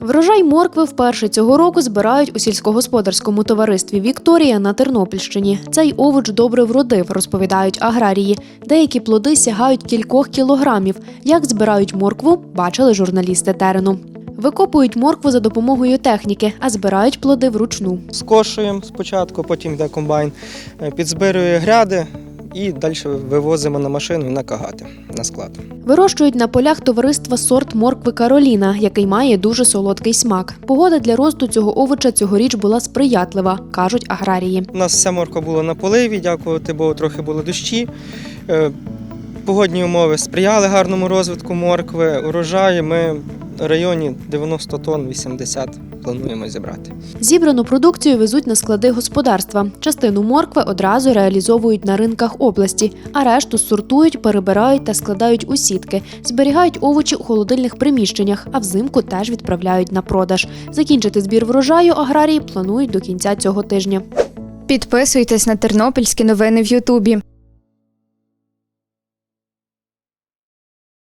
Врожай моркви вперше цього року збирають у сільськогосподарському товаристві Вікторія на Тернопільщині. Цей овоч добре вродив, розповідають аграрії. Деякі плоди сягають кількох кілограмів. Як збирають моркву, бачили журналісти терену. Викопують моркву за допомогою техніки, а збирають плоди вручну. Скошуємо спочатку, потім йде комбайн, е, підзбирує гряди і далі вивозимо на машину і на кагати на склад. Вирощують на полях товариства сорт моркви Кароліна, який має дуже солодкий смак. Погода для росту цього овоча цьогоріч була сприятлива, кажуть аграрії. У нас вся морква була на поливі, дякувати Богу, трохи було дощі. Е, Погодні умови сприяли гарному розвитку моркви. Урожаї ми районі 90 тонн 80 плануємо зібрати. Зібрану продукцію везуть на склади господарства. Частину моркви одразу реалізовують на ринках області, а решту сортують, перебирають та складають у сітки. Зберігають овочі у холодильних приміщеннях, а взимку теж відправляють на продаж. Закінчити збір врожаю аграрії планують до кінця цього тижня. Підписуйтесь на тернопільські новини в Ютубі.